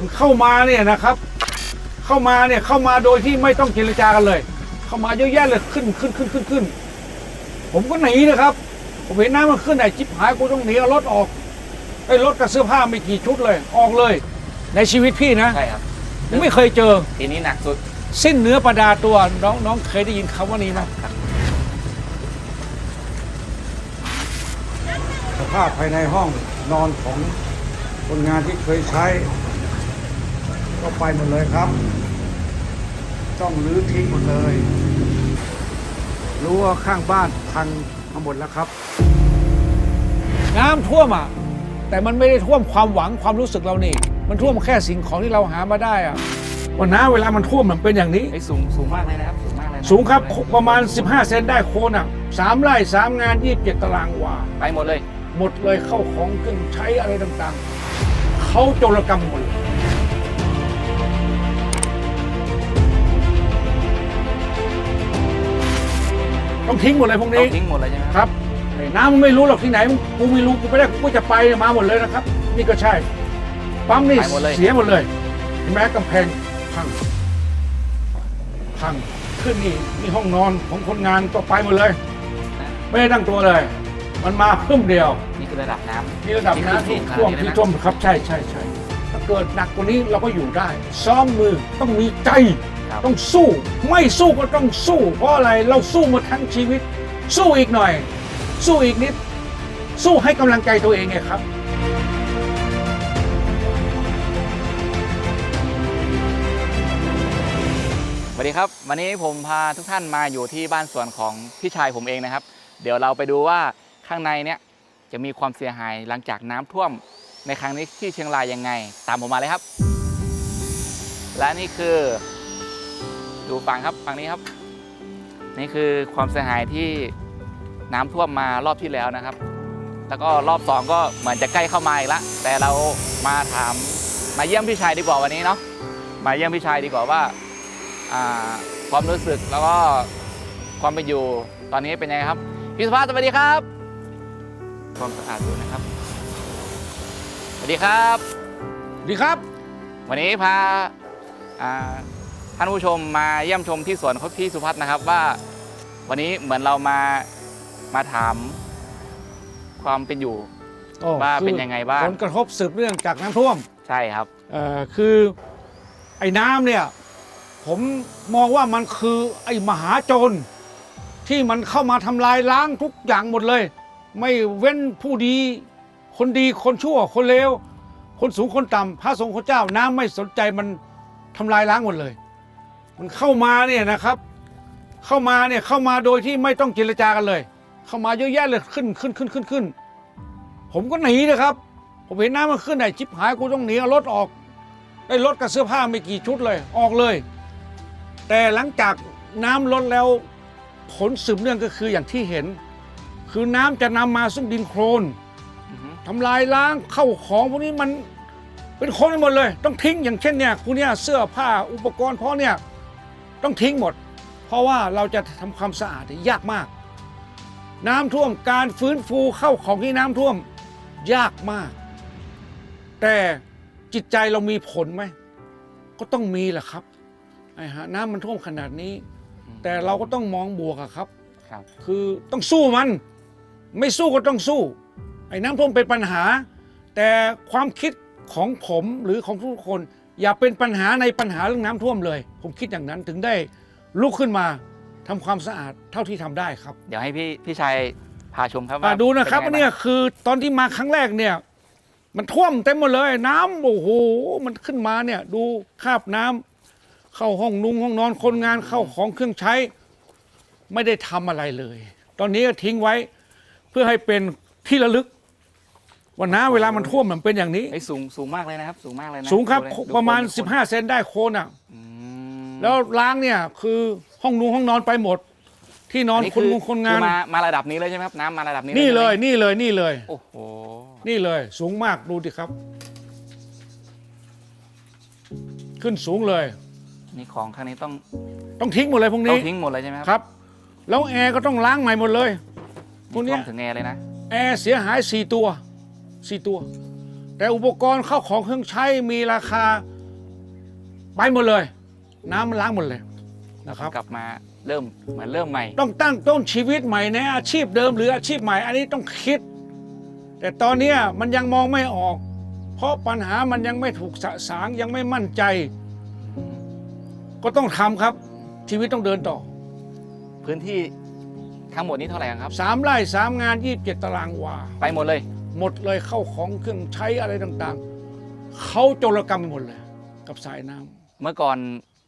มันเข้ามาเนี่ยนะครับ เข้ามาเนี่ยเข้ามาโดยที่ไม่ต้องเจรจากันเลย เข้ามาเยอะแยะเลยขึ้นขึ้นขึ้นขึ้นขึ้น ผมก็หนีนะครับ ผมเห็นน้ำมันขึ้นไอ้จิบหายกูต้องหนีเอารถออกไอ้รถกับเสื้อผ้าไม่กี่ชุดเลย ออกเลย ในชีวิตพี่นะใช่ครับผมไม่เคยเจอ ทีนี้หนักสุด สิ้นเนื้อประดาตัวน้องน้องเคยได้ยินคำว่านี้ไหมครับสภาพภายในห้องนอนของคนงานที่เคยใช้ ก็ไปหมดเลยครับ ต้องรื้อทิ้งหมดเลยรั้วข้างบ้านพังมาหมดแล้วครับ น้ำท่วมอะ แต่มันไม่ได้ท่วมความหวังความรู้สึกเรานี่ มันท่วมแค่สิ่งของที่เราหามาได้อะวันน้ำเวลามันท่วมมันเป็นอย่างนี้ ไอ้ยสูงสูงมากเลยนะครับ สูงมากเลยนะสูงครับประมาณ 15 เซนได้โคนอะสามไร่สามงาน 27 ตารางวา ไปหมดเลย หมดเลยเข้าของเครื่องใช้อะไรต่างๆ เขาโจรกรรมหมดเลย ต้องทิ้งหมดเลยพวกต้อนี้งทิ้งหมดเลยใช่ไหมครับไอ้น้ำมันไม่รู้หรอกที่ไหนกูไม่รู้กูไม่ได้กูก็จะไปมาหมดเลยนะครับ นี่ก็ใช่ปั๊มนี่ไปหมดเลยเสียหมดเลยเห็นไหมกำแพงพังพังขึ้นนี่นี่ห้องนอนของคนงานก็ไปหมดเลยนะไม่ได้ตั้งตัวเลย มันมาพึ่มเดียวนี่คือระดับน้ำนี่ระดับน้ำที่ที่ท่วมสูงขนาดนี้ที่เลยนะท่วมครับใช่ใช่ใช่ถ้าเกิดหนักกว่านี้เราก็อยู่ได้ ซ้อมมือต้องมีใจครับ ต้องสู้ ไม่สู้ก็ต้องสู้ เพราะอะไรเราสู้มาทั้งชีวิต สู้อีกหน่อย สู้อีกนิด สู้ให้กำลังใจตัวเองไงครับสวัสดีครับ วันนี้ผมพาทุกท่านมาอยู่ที่บ้านสวนของพี่ชายผมเองนะครับ เดี๋ยวเราไปดูว่าข้างในเนี่ยจะมีความเสียหายหลังจากน้ำท่วมในครั้งนี้ที่เชียงรายยังไง ตามผมมาเลยครับ และนี่คือ ดูฝั่งครับฝั่งนี้ครับ นี่คือความเสียหายที่น้ำท่วมมารอบที่แล้วนะครับ แล้วก็รอบสองก็เหมือนจะใกล้เข้ามาอีกแล้วแต่เรามาถามมาเยี่ยมพี่ชายดีกว่าวันนี้เนาะมาเยี่ยมพี่ชายดีกว่าว่าอ่าความรู้สึกแล้วก็ความเป็นอยู่ตอนนี้เป็นยังไงครับพี่สุภาพสวัสดีครับ ความสะอาดดูนะครับสวัสดีครับ ดีครับ วันนี้พาอ่า ท่านผู้ชมมาเยี่ยมชมที่สวนของพี่สุพัฒน์นะครับว่า วันนี้เหมือนเรามามาถามความเป็นอยู่ โอ้ว่าคือเป็นยังไงบ้าง ผลกระทบสืบเนื่องจากน้ำท่วมใช่ครับ เอ่อคือไอ้น้ำเนี่ย ผมมองว่ามันคือไอ้มหาโจรที่มันเข้ามาทำลายล้างทุกอย่างหมดเลย ไม่เว้นผู้ดี คนดีคนชั่วคนเลวคนสูงคนต่ำพระสงฆ์คนเจ้าน้ำไม่สนใจมันทำลายล้างหมดเลย มันเข้ามาเนี่ยนะครับ เข้ามาเนี่ยเข้ามาโดยที่ไม่ต้องเจรจากันเลย เข้ามาเยอะแยะเลยขึ้นขึ้นขึ้นขึ้นขึ้น ผมก็หนีนะครับ ผมเห็นน้ำมันขึ้นไอ้จิบหายกูต้องหนีเอารถออก ได้รถกับเสื้อผ้าไม่กี่ชุดเลยออกเลย แต่หลังจากน้ำลดแล้วผลสืบเนื่องก็คืออย่างที่เห็น คือน้ำจะนำมาซึ่งดินโคลนอือฮึทำลายล้างเข้าของพวกนี้มันเป็นคนหมดเลย ต้องทิ้งอย่างเช่นเนี่ยพวกเนี้ยเสื้อผ้าอุปกรณ์เพราะเนี่ย ต้องทิ้งหมด เพราะว่าเราจะทำความสะอาดเนี่ยยากมาก น้ำท่วมการฟื้นฟูเข้าของที่น้ำท่วมยากมาก แต่จิตใจเรามีผลไหม ก็ต้องมีแหละครับไอ้ฮะน้ำมันท่วมขนาดนี้ แต่เราก็ต้องมองบวกอะครับ ครับ คือต้องสู้มัน ไม่สู้ก็ต้องสู้ ไอ้น้ำท่วมเป็นปัญหา แต่ความคิดของผมหรือของทุกคน อย่าเป็นปัญหาในปัญหาเรื่องน้ำท่วมเลย ผมคิดอย่างนั้นถึงได้ลุกขึ้นมาทำความสะอาดเท่าที่ทำได้ครับ เดี๋ยวให้พี่พี่ชายพาชมครับอะว่าดูนะครับป็ว่าไงางเนี่ยคือตอนที่มาครั้งแรกเนี่ย มันท่วมเต็มหมดเลย น้ำโอ้โหมันขึ้นมาเนี่ยดูคราบน้ำเข้าห้องนุงห้องนอนคนงานเข้าของเครื่องใช้ ไม่ได้ทำอะไรเลย ตอนนี้ก็ทิ้งไว้เพื่อให้เป็นที่ระลึก ว่าน้ำเวลามันท่วมมันเป็นอย่างนี้เฮ้ยสูงสูงมากเลยนะครับ สูงมากเลยนะสูงครับ ดูเลยดูประมาณคนดูคน15 เซนได้โคนอะ อืมแล้วล้างเนี่ยคือห้องนุงห้องนอนไปหมด ที่นอนอัคนองงคนงานอมามาระดับนี้เลยใช่ไหมครับน้ำมาระดับนี้นี่เลยใช่ไหมนี่เลยนี่เลย โอ้โหนี่เลยสูงมากดูดิครับ ขึ้นสูงเลย นี่ของข้างนี้ต้องต้องทิ้งหมดเลยพวกต้อนี้งทิ้งหมดเลยใช่ไหมครับครับแล้วแอร์ก็ต้องล้างใหม่หมดเลยพวกเนี้ท่วยมถึงแอร์เลยนะแอร์เสียหายสี่ตัว สี่ตัว แต่อุปกรณ์เข้าของเครื่องใช้มีราคา ไปหมดเลย น้ำมันล้างหมดเลยนะครับ กลับมาเริ่มเหมือนเริ่มใหม่ ต้องตั้งต้นชีวิตใหม่ในอาชีพเดิมหรืออาชีพใหม่ อันนี้ต้องคิด แต่ตอนเนี้ยมันยังมองไม่ออก เพราะปัญหามันยังไม่ถูกสะสางยังไม่มั่นใจ ก็ต้องทำครับ ชีวิตต้องเดินต่อ พื้นที่ทั้งหมดนี้เท่าไหร่ครับสามไร่สามงานยี่สิบเจ็ดตารางวาไปหมดเลย หมดเลยเข้าของเครื่องใช้อะไรต่างๆ เขาโจรกรรมไปหมดเลย กับสายน้ำเมื่อก่อน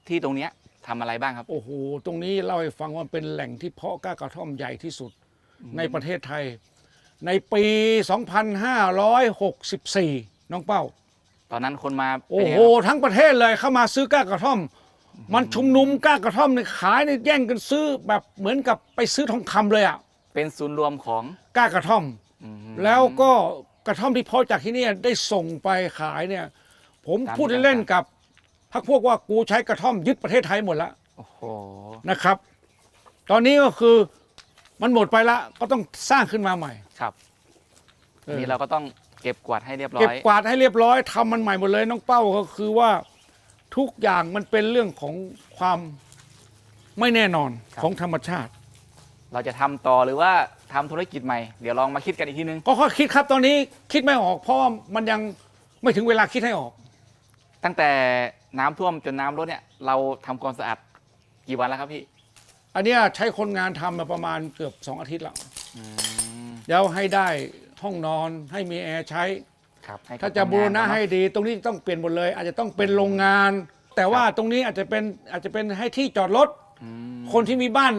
ที่ตรงเนี้ยทำอะไรบ้างครับ โอ้โห ตรงนี้เล่าให้ฟังว่าเป็นแหล่งที่เพาะกล้ากระท่อมใหญ่ที่สุดในประเทศไทย ในปี 2564 น้องเป้า ตอนนั้นคนมาโอ้เป็นยังโห ไงครับทั้งประเทศเลยเข้ามาซื้อกล้ากระท่อม มันชุมนุมกล้ากระท่อมเนี่ยขายเนี่ยแย่งกันซื้อแบบเหมือนกับไปซื้อทองคำเลยอะเป็นศูนย์รวมของ กล้ากระท่อมอืม แล้วก็กระท่อมที่เพาะจากที่เนี่ยได้ส่งไปขายเนี่ย ผมตามพูดที่เล่นต่างๆๆกับพักพวกว่ากูใช้กระท่อมยึดประเทศไทยหมดแล้วโอ้โหนะครับ ตอนนี้ก็คือมันหมดไปละก็ต้องสร้างขึ้นมาใหม่ ครับเออ นี่เราก็ต้องเก็บกวาดให้เรียบร้เก็บอยกวาดให้เรียบร้อยทำมันใหม่หมดเลยน้องเป้าก็คือว่าทุกอย่างมันเป็นเรื่องของความไม่แน่นอนครับ ของธรรมชาติ เราจะทำต่อหรือว่า ทำธุรกิจใหม่ เดี๋ยวลองมาคิดกันอีกทีนึง ก็ค่อยคิดครับตอนนี้คิดไม่ออก เพราะว่ามันยังไม่ถึงเวลาคิดให้ออก ตั้งแต่น้ำท่วมจนน้ำลดเนี่ยเราทำความสะอาดกี่วันแล้วครับพี่อันเนี้ยใช้คนงานทำมาประมาณเกือบสองอาทิตย์แล้วอืมเดี๋ยวให้ได้ห้องนอนให้มีแอร์ใช้ ครับให้กับถ้าจะบูรณะคนงานให้ดี ตรงนี้ต้องเปลี่ยนหมดเลย อาจจะต้องเป็นโรงงาน แต่ว่าตรงนี้อาจจะเป็นอาจจะเป็นให้ที่จอดรถอืมคนที่มีบ้าน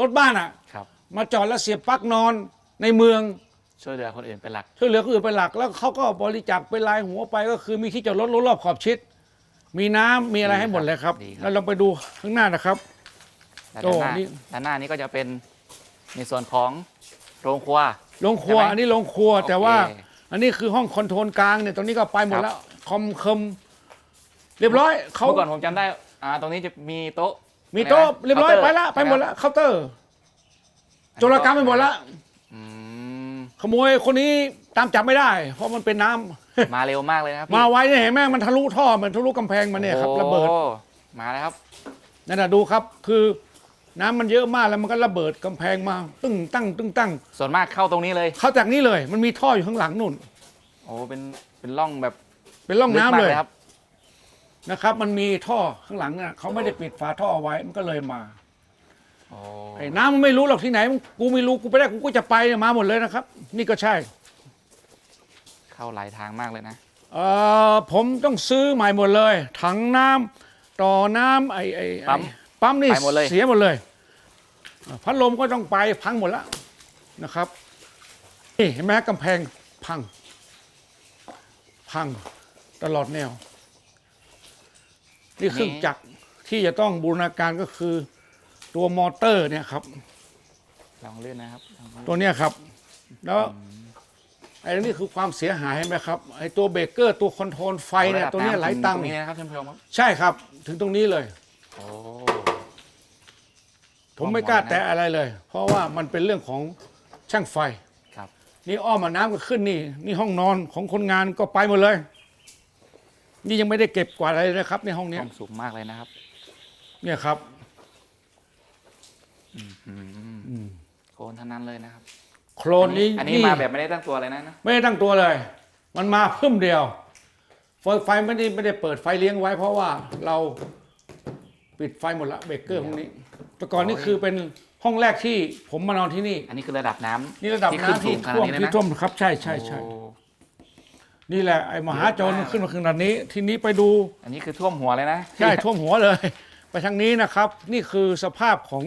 รถบ้านอะ ครับ มาจอดแล้วเสียบปลั๊กนอนในเมืองช่วยเหลือคนอื่นเป็นหลัก ช่วยเหลือคนอื่นเป็นหลัก แล้วเขาก็บริจาคเป็นรายหัวไปก็คือมีที่จอดรถรอบๆขอบชิด มีน้ำมีอะไรให้หมดเลยครับดีครับ แล้วลองไปดูข้างหน้านะครับ และโอ้ด้านหน้านี่ ด้านหน้านี้ก็จะเป็นในส่วนของโรงครัว โรงครัวใช่ไหมอันนี้โรงครัวแต่ว่าโอเคอันนี้คือห้องคอนโทรลกลางเนี่ยตรงนี้ก็ไปหมดครับ แล้วคอมคมเรียบร้อยเขาเมื่อก่อนผมจำได้อ่าตรงนี้จะมีโต๊ะมีโต๊ะอะนะเรียบร้อยคาน์ตไปละไปหมดละเคาน์เตอร์ โจรกรรมไปหมดละอืมขโมยคนนี้ตามจับไม่ได้ เพราะมันเป็นน้ำ มาเร็วมากเลยนะครับพี่มาไว้เนี่ยเห็นไหมมันทะลุท่อมันทะลุกำแพงมาเนี่ยครับโอ้ระเบิดมาแล้วครับ นั่นนะดูครับ คือน้ำมันเยอะมากแล้วมันก็ระเบิดกำแพงมา ตึ้งตั้ง ตึ้งตั้งส่วนมากเข้าตรงนี้เลย เข้าจากนี้เลย มันมีท่ออยู่ข้างหลังนู่น โอ้เป็นเป็นร่องแบบเป็นร่องน้ำกมากเลยครับ นะครับ มันมีท่อข้างหลังน่ะเขาไม่ได้ปิดฝาท่อเอาไว้มันก็เลยมาโอ้ ไอ้น้ำมันไม่รู้หรอกที่ไหนมันกูไม่รู้กูไปได้กูก็จะไปเนี่ยมาหมดเลยนะครับ นี่ก็ใช่เข้าหลายทางมากเลยนะ เอ่อผมต้องซื้อใหม่หมดเลย ถังน้ำต่อน้ำไอ้ไอ้ไอ้ปั๊มปั๊มนี่ไปหมดเลย เสียหมดเลยอ่าพัดลมก็ต้องไปพังหมดแล้วนะครับนี่เห็นไหมกำแพงพัง พังตลอดแนว นี่เครื่องจักรที่จะต้องบูรณาการก็คือ ตัวมอเตอร์เนี่ยครับ ลองเลื่อนนะครับลองเลื่อนตัวเนี้ยครับ แล้วไอ้นี่คือความเสียหายเห็นไหมครับไอ้ตัวเบรกเกอร์ตัวคอนโทรลไฟเนี่ยตัวเนี้ยหลายตังตรค์งนี้นะครับท่านผู้ชมครับใช่ครับ ถึงตรงนี้เลย โอ้ผมไม่กล้าแตะอะไรเลย เพราะว่ามันเป็นเรื่องของช่างไฟ ครับ นี่อ้อมมาน้ำก็ขึ้นนี่ นี่ห้องนอนของคนงานก็ไปหมดเลย นี่ยังไม่ได้เก็บกวาดอะไรเลยนะครับ ในห้องคเนี้ยวามสูงมากเลยนะครับ เนี่ยครับอืมอืม โคนทั้งนั้นเลยนะครับ โครนนี้อันนี้มาแบบไม่ได้ตั้งตัวเลยนะนะไม่ได้ตั้งตัวเลย มันมาเพิ่มเดียวไฟไฟไม่ได้ไม่ได้เปิดไฟเลี้ยงไว้เพราะว่าเราปิดไฟหมดละเบรกเกอร์ห้องนี้แต่ก่อนนี่คือเป็นห้องแรกที่ผมมานอนที่นี่ อันนี้คือระดับน้ำนี่ระดับขึ้น้ำที่สูงขนาท่ดวมนี้เลยที่นะท่วมครับ ใช่ใช่ใช่โอ้นี่แหละไอ้มหาโจรเยอะมากขึ้นมาขนาดนี้ ทีนี้ไปดู อันนี้คือท่วมหัวเลยนะ ใช่ท่วมหัวเลย ไปทางนี้นะครับ นี่คือสภาพของ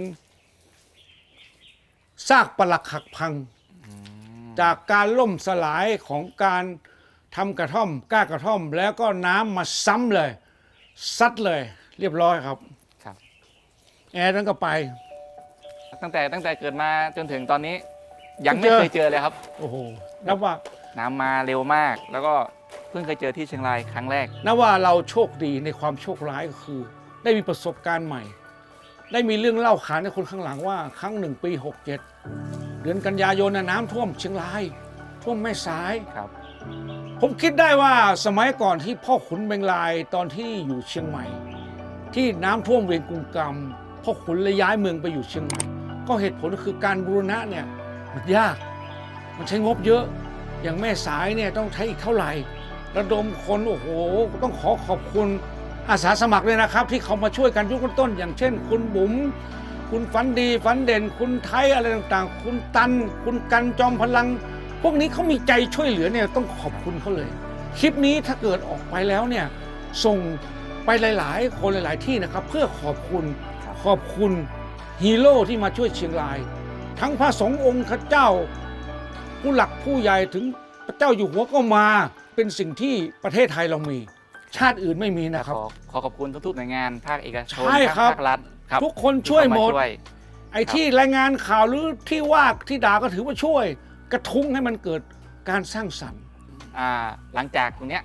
ซากปลักหักพัง จากการล่มสลายของการทำกระท่อมกล้ากระท่อม แล้วก็น้ำมาซ้ำเลย ซัดเลย เรียบร้อยครับครับ แอร์นั้นก็ไป ตั้งแต่ตั้งแต่เกิดมาจนถึงตอนนี้ ยังไม่เจอเคยเจอเลยครับ โอ้โหนับว่าน้ำมาเร็วมาก แล้วก็เพิ่งเคยเจอที่เชียงรายครั้งแรกนับว่าเราโชคดีในความโชคร้ายก็คือ ได้มีประสบการณ์ใหม่ ได้มีเรื่องเล่าขานในคนข้างหลังว่า ครั้งหนึ่งปี 67 เดือนกันยายนน่ะน้ำท่วมเชียงราย ท่วมแม่สาย ครับพผมคิดได้ว่าสมัยก่อนที่พ่อขุนเบงลายตอนที่อยู่เชียงใหม่ ที่น้ำท่วมเวียงกุงกรรมพ่อขุนเลยย้ายเมืองไปอยู่เชียงใหม่ ก็เหตุผลคือการบูรณะเนี่ยมันยาก มันใช้งบเยอะ อย่างแม่สายเนี่ยต้องใช้อีกเท่าไหร่ ระดมคนโอ้โห ต้องขอขอบคุณอาสาสมัครเลยนะครับ ที่เขามาช่วยกันยุคต้นๆอย่างเช่น คุณบุ๋ม คุณฝันดีฝันเด่น คุณไทยอะไรต่างๆ คุณตัน คุณกันจอมพลัง พวกนี้เขามีใจช่วยเหลือเนี่ยต้องขอบคุณเขาเลย คลิปนี้ถ้าเกิดออกไปแล้วเนี่ยส่งไปหลาย ๆ คนหลาย ๆ ที่นะครับ เพื่อขอบคุณครับขอบคุณฮีโร่ที่มาช่วยเชียงราย ทั้งพระสงฆ์องค์ข้าเจ้า ผู้หลักผู้ใหญ่ถึงพระเจ้าอยู่หัวก็มาเป็นสิ่งที่ประเทศไทยเรามี ชาติอื่นไม่มีนะครับ ขอขอขอบคุณทุกๆหน่วยงานภาคเอกชนใช่ครับ ภาครัฐครับทุกคนช่วยหมดที่เข้าาช่วยไอ้ที่รายงานข่าวหรือที่ว่าที่ด่าก็ถือว่าช่วย กระทุ้งให้มันเกิดการสร้างสรรค์ อ่าหลังจากตรงเนี้ย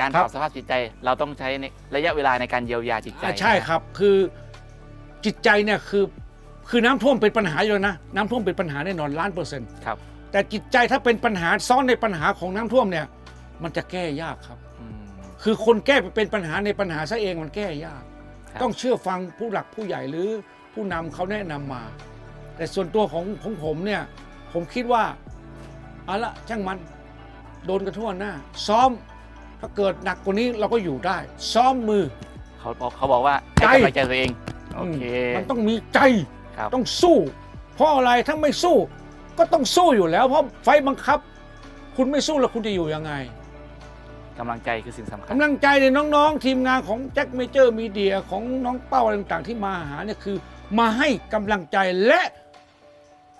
การครัปบรับสภาพจิตใจเราต้องใช้ในระยะเวลาในการเยียวยาจิตใจอ่าใช่ครับ คือจิตใจเนี่ยคือคือน้ำท่วมเป็นปัญหาอยู่แล้วนะ น้ำท่วมเป็นปัญหาแน่นอนล้านเปอร์เซ็นต์ครับแต่จิตใจถ้าเป็นปัญหาซ้อนในปัญหาของน้ำท่วมเนี่ย มันจะแก้ยากครับอืม คือคนแก้ไปเป็นปัญหาในปัญหาซะเองมันแก้ยากครับต้องเชื่อฟังผู้หลักผู้ใหญ่หรือผู้นำเขาแนะนำมา แต่ส่วนตัวของของผมเนี่ยผมคิดว่าเอาละช่างมันโดนกันทั่วหน้า ซ้อมถ้าเกิดหนักกว่านี้เราก็อยู่ได้ ซ้อมมือ เขาบอกเขาบอกว่าใจให้กำลังใจตัวเองโอเคมมันต้องมีใจครับต้องสู้ เพราะอะไรถ้าไม่สู้ ก็ต้องสู้อยู่แล้ว เพราะไฟบังคับ คุณไม่สู้แล้วคุณจะอยู่ยังไง กำลังใจคือสิ่งสำคัญ กำลังใจในน้องๆ ทีมงานของแจ็คเมเจอร์มีเดียของน้องเป้าอะไรต่างๆ ที่มาหาเนี่ยคือ มาให้กำลังใจและ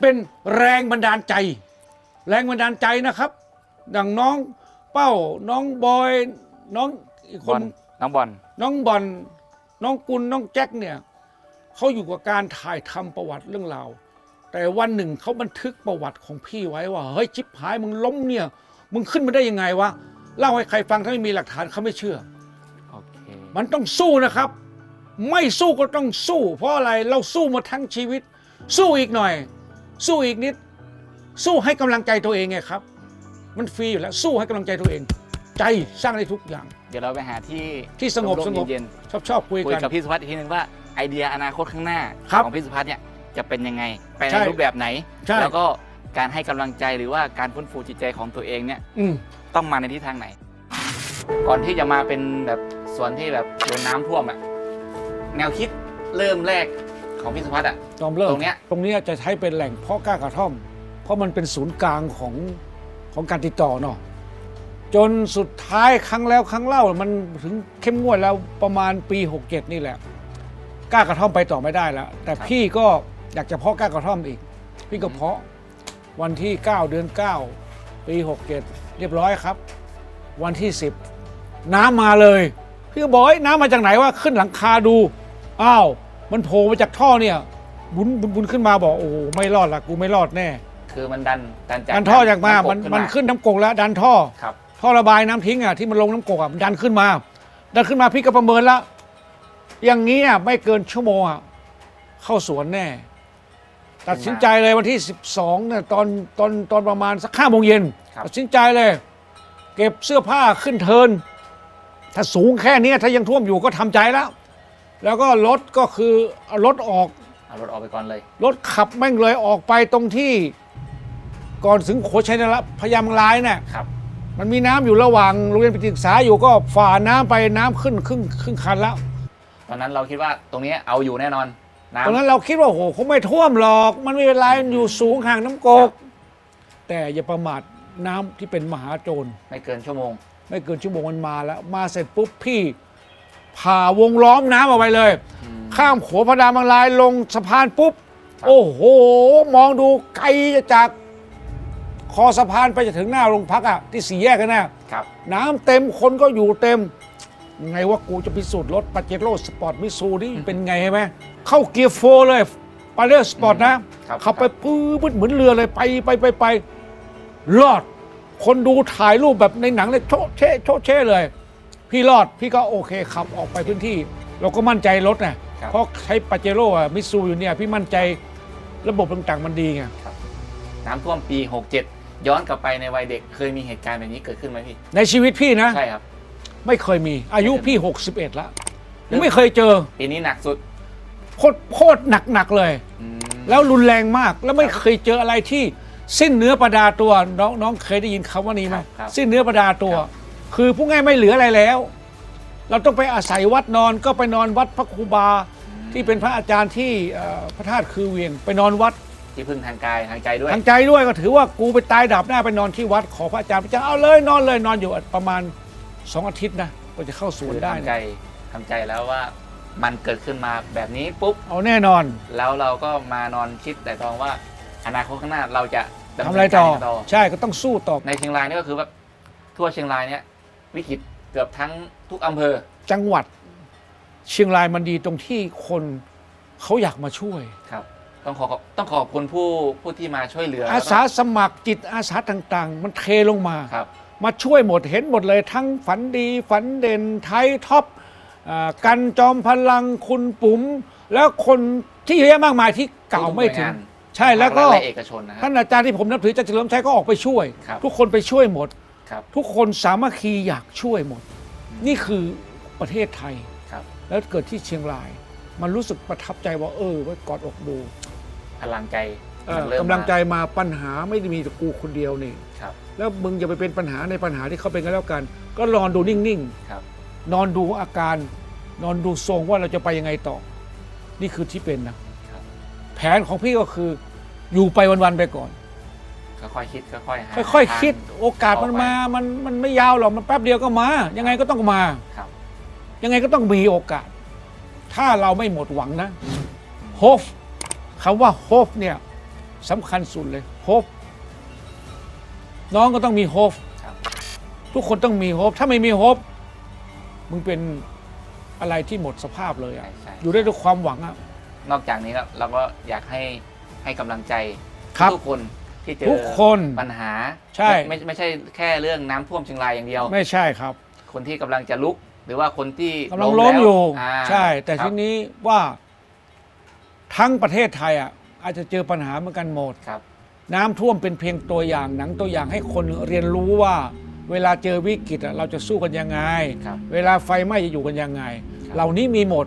เป็นแรงบันดาลใจ แรงบันดาลใจนะครับ ดังน้องเป้าน้องบอยน้องอีกคบอนน้องบอล น้องบอลน้องกุลน้องแจ็คเนี่ยเขาอยู่กับการถ่ายทำประวัติเรื่องราวแต่วันหนึ่งเขาบันทึกประวัติของพี่ไว้ว่า เฮ้ยชิบหายมึงล้มเนี่ย มึงขึ้นมาได้ยังไงวะ เล่าให้ใครฟังถ้าไม่มีหลักฐานเขาไม่เชื่อ โอเค มันต้องสู้นะครับ ไม่สู้ก็ต้องสู้ เพราะอะไรเราสู้มาทั้งชีวิต สู้อีกหน่อย สู้อีกนิด สู้ให้กำลังใจตัวเองไงครับ มันฟรีอยู่แล้วสู้ให้กำลังใจตัวเอง ใจสร้างได้ทุกอย่าง เดี๋ยวเราไปหาที่ที่สงบร่มๆสงบ เย็นชอบชอบคุยๆคุยกัน กับพี่สุพัฒน์อีกทีนึงว่าไอเดียอนาคตข้างหน้าครับของพี่สุพัฒน์เนี่ยจะเป็นยังไงไปในใช่รูปแบบไหน ใช่ แล้วก็การให้กำลังใจหรือว่าการฟื้นฟูจิตใจของตัวเองเนี่ย อืม ต้องมาในทิศทางไหน ก่อนที่จะมาเป็นแบบสวนที่แบบโดนน้ำท่วมอะแนวคิดเริ่มแรกของพี่สุพัฒน์อะจอมเริ่มตรงเนี้ย ตรงเนี้ยจะใช้เป็นแหล่งเพาะกล้ากระท่อม เพราะมันเป็นศูนย์กลางของของการติดต่อเนาะจนสุดท้ายครั้งแล้วครั้งเล่ามันถึงเข้มงวดแล้วประมาณปี 67 นี่แหละกล้ากระท่อมไปต่อไม่ได้แล้ว แต่พี่ก็อยากจะเพาะกล้ากระท่อมอีก พี่ก็เพาะวันที่ 9 เดือน 9 ปี67 เรียบร้อยครับ วันที่ 10 น้ำมาเลย พี่ก็บอกเอ้ยน้ำมาจากไหนวะขึ้นหลังคาดูอ้าวมันโผล่มาจากท่อเนี่ยบุญบุญบุญขึ้นมาบอกโอ้โหไม่รอดละกูไม่รอดแน่คือมันดันดันจากดันท่อจากมาำกมันขึ้มันขึ้นน้ำกกแล้วดันท่อครับท่อระบายน้ำทิ้งอะที่มันลงน้ำกกอะมันดันขึ้นมา ดันขึ้นมาพี่ก็ประเมินแล้วอย่างนี้อะไม่เกินชั่วโมงอะเข้าสวนแน่ ตัดสินใจเลยวันที่ 12เนี่ยตอนตอนตอนประมาณสักห้าโมงเย็นครับ ตัดสินใจเลย เก็บเสื้อผ้าขึ้นเทินถ้าสูงแค่เนี้ยถ้ายังท่วมอยู่ก็ทำใจแล้ว แล้วก็รถก็คือเอารถออก เอารถออกไปก่อนเลย รถขับแม่งเลยออกไปตรงที่ก่อนถึงโขชัยนละพยายามลายเนี่ยครับ มันมีน้ำอยู่ระหว่างโรงเรียนปศึกษาอยู่ก็ฝ่าน้ำไปน้ำขึ้นครึ่งครึ่งคันแล้ว ตอนนั้นเราคิดว่าตรงนี้เอาอยู่แน่นอน น้ำตอนนั้นเราคิดว่าโอ้โหคงไม่ท่วมหรอก มันไม่เป็นไรมันอยู่สูงห่างน้ำกก แต่อย่าประมาทน้ำที่เป็นมหาโจร ไม่เกินชั่วโมง ไม่เกินชั่วโมงมันมาแล้ว มาเสร็จปุ๊บพี่ผ่าวงล้อมน้ำเอาไว้เลย อืมข้ามขัวพระดามังลายลงสะพานปุ๊บ ครับ โอ้โห มองดูไกลจาก คอสะพานไปจะถึงหน้าโรงพักอะที่สี่แยกกันนะครับ น้ำเต็มคนก็อยู่เต็ม ไงว่ากูจะพิสูจน์รถปาเจโร่สปอร์ตมิซูนี่เป็นไงใช่ไหม เข้าเกียร์โฟร์เลยปาเจโร่สปอร์ตนะ ครับขับไปปื้ดเหมือนเรือเลยไปไปไปไปรอด คนดูถ่ายรูปแบบในหนังเลยโชะเชะโชะเชะเลย พี่รอดพี่ก็โอเคขับออกไปพื้นที่ เราก็มั่นใจรถไงครับ เพราะใช้ปาเจโร่อะมิซูอยู่เนี่ยพี่มั่นใจระบบต่างๆมันดีไง น้ำท่วมปี 67 ย้อนกลับไปในวัยเด็กเคยมีเหตุการณ์แบบนี้เกิดขึ้นไหมพี่ ในชีวิตพี่นะ ใช่ครับ ไม่เคยมีอายุพี่ 61 แล้วยังไม่เคยเจอ ปีนี้หนักสุด โคตรโคตรหนักๆเลยอืมแล้วรุนแรงมากแล้วไม่เคยเจออะไรที่สิ้นเนื้อประดาตัวน้องน้องเคยได้ยินคำว่านี้ไหมครับครับสิ้นเนื้อประดาตัว ครับ คือผู้ง่ายไม่เหลืออะไรแล้ว เราต้องไปอาศัยวัดนอนก็ไปนอนวัดพระครูบาที่เป็นพระอาจารย์ที่เอ่อพระธาตุคือเวียง ไปนอนวัด ที่พึ่งทางกายทางใจด้วย ทางใจด้วยก็ถือว่ากูไปตายดับหน้าไปนอนที่วัดขอพระอาจารย์พระอาจารย์เอาเลยนอนเลยนอนอยู่ประมาณสองอาทิตย์นะก็จะเข้าสวนคือได้ทำใจนะทำใจแล้วว่า มันเกิดขึ้นมาแบบนี้ปุ๊บ เอาแน่นอน แล้วเราก็มานอนคิดแต่ตองว่าอนาคตข้างหน้าเราจะดำทำเนินอะไรต่อ การยังไงใช่ก็ต้องสู้ต่อ ในเชียงรายนี่ก็คือแบบทั่วเชียงรายเนี่ยวิกฤตเกือบทั้งทุกอำเภอ จังหวัดเชียงรายมันดีตรงที่คนเขาอยากมาช่วย ครับ ต้องขอต้องขอบคุณผู้ผู้ที่มาช่วยเหลืออาสาสมัครจิตอาสาต่างๆ มันเทลงมา ครับ มาช่วยหมดเห็นหมดเลยทั้งฝันดีฝันเด่นไทยท็อปอ่า กันจอมพลังคุณปุ๋ม แล้วคนที่เยอะแยะมากมายที่เก่าไม่ถึงทุกหน่วยงานใช่แล้วก็ภาครัฐและเอกชนนะครัท่าบนอาจารย์ที่ผมนับถืออาจารย์เฉลิมชัยก็ออกไปช่วยครับทุกคนไปช่วยหมดครับทุกคนสามัคคีอยากช่วยหมด นี่คือประเทศไทยครับแล้วเกิดที่เชียงราย มันรู้สึกประทับใจว่าเออไว้กอดอกดูพลังใจเออมันเริ่มกำลังใจมามาปัญหาไม่ได้มีแต่กูคนเดียวนี่ครับแล้วมึงอย่าไปเป็นปัญหาในปัญหาที่เขาเป็นกันแล้วกัน ก็นอนดูนิ่งครับๆนอนดูอาการ นอนดูทรงว่าเราจะไปยังไงต่อ นี่คือที่เป็นนะครับแผนของพี่ก็คืออยู่ไปวัน ๆ ไปก่อน ค่อยๆคิดค่อยๆหาค่อยทางๆคิดโอกาสมันต่อไปมา มันมันไม่ยาวหรอกมันแป๊บเดียวก็มา ยังไงก็ต้องมาครับ ยังไงก็ต้องมีโอกาส ถ้าเราไม่หมดหวังนะโฮฟคำว่าโฮฟเนี่ยสำคัญสุดเลยโฮฟน้องก็ต้องมีโฮฟครับทุกคนต้องมีโฮปถ้าไม่มีโฮปมึงเป็น อะไรที่หมดสภาพเลยอะใช่ใช่อยู่ได้ด้วยความหวังอะ นอกจากนี้ครับเราก็อยากให้ให้กำลังใจครับทุกคนที่เจอทุกคนปัญหาใช่ ไม่ไม่ไม่ใช่แค่เรื่องน้ำท่วมเชียงรายอย่างเดียว ไม่ใช่ครับคนที่กำลังจะลุก หรือว่าคนที่กำลังล้มอยู่แล้วาใช่ แต่ครับทีนี้ว่าทั้งประเทศไทยอะอาจจะเจอปัญหาเหมือนกันหมด ครับ น้ำท่วมเป็นเพียงตัวอย่างหนังตัวอย่างให้คนเรียนรู้ว่า เวลาเจอวิกฤตอะเราจะสู้กันยังไงครับเวลาไฟไหม้จะอยู่กันยังไงครับเหล่านี้มีหมด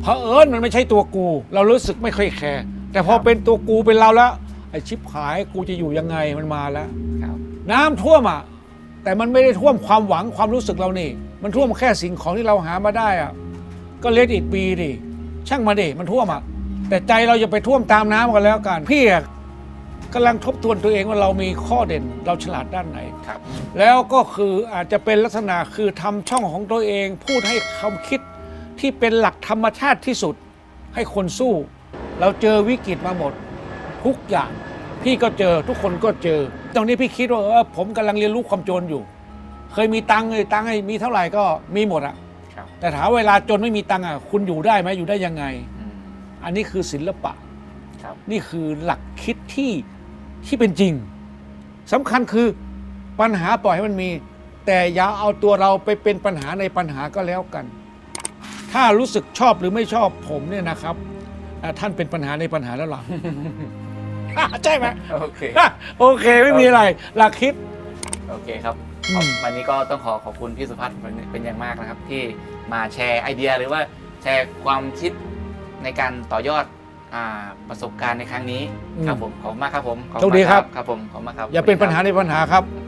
เพอเอิญมันไม่ใช่ตัวกู เรารู้สึกไม่ค่อยแคร์แต่พอครับเป็นตัวกูเป็นเราแล้วไอ้ชิบหายกูจะอยู่ยังไงมันมาแล้วครับน้ำท่วมอะแต่มันไม่ได้ท่วมความหวังความรู้สึกเรานี่ มันท่วมแค่สิ่งของที่เราหามาได้อะก็เลดอีกปีดิช่างมาดิมันท่วมอะแต่ใจเราจะไปท่วมตามน้ำกันแล้วกันพี่อะ กำลังทบทวนตัวเองว่าเรามีข้อเด่นเราฉลาดด้านไหนครับ แล้วก็คืออาจจะเป็นลักษณะคือทำช่องของตัวเอง พูดให้คำคิดที่เป็นหลักธรรมชาติที่สุด ให้คนสู้ เราเจอวิกฤตมาหมด ทุกอย่าง พี่ก็เจอทุกคนก็เจอ ตรงนี้พี่คิดว่าเออผมกำลังเรียนรู้ความจนอยู่ เคยมีตังค์เลยตังค์ให้มีเท่าไหร่ก็มีหมดอะครับแต่ถามเวลาจนไม่มีตังค์อะคุณอยู่ได้ไหมอยู่ได้ยังไงอืมอันนี้คือศิลปะครับนี่คือหลักคิดที่ ที่เป็นจริงสำคัญคือปัญหาปล่อยให้มันมี แต่อย่าเอาตัวเราไปเป็นปัญหาในปัญหาก็แล้วกัน ถ้ารู้สึกชอบหรือไม่ชอบผมเนี่ยนะครับอ่าท่านเป็นปัญหาในปัญหาแล้วหรอใช่ไหมโอเคโอเคไม่มีอะไรหลักคิดโอเคครับอืมวันนี้ก็ต้องขอขอบคุณพี่สุพัฒน์เป็นเป็นอย่างมากนะครับ ที่มาแชร์ไอเดียหรือว่าแชร์ความคิดในการต่อยอด อาประสบการณ์ในครั้งนี้ครับผมขอบคุณมากครับผมขอบโชณคดีมากครับครับผมขอบคุณมากครับอย่าเป็นปัญหาในปัญหาครับค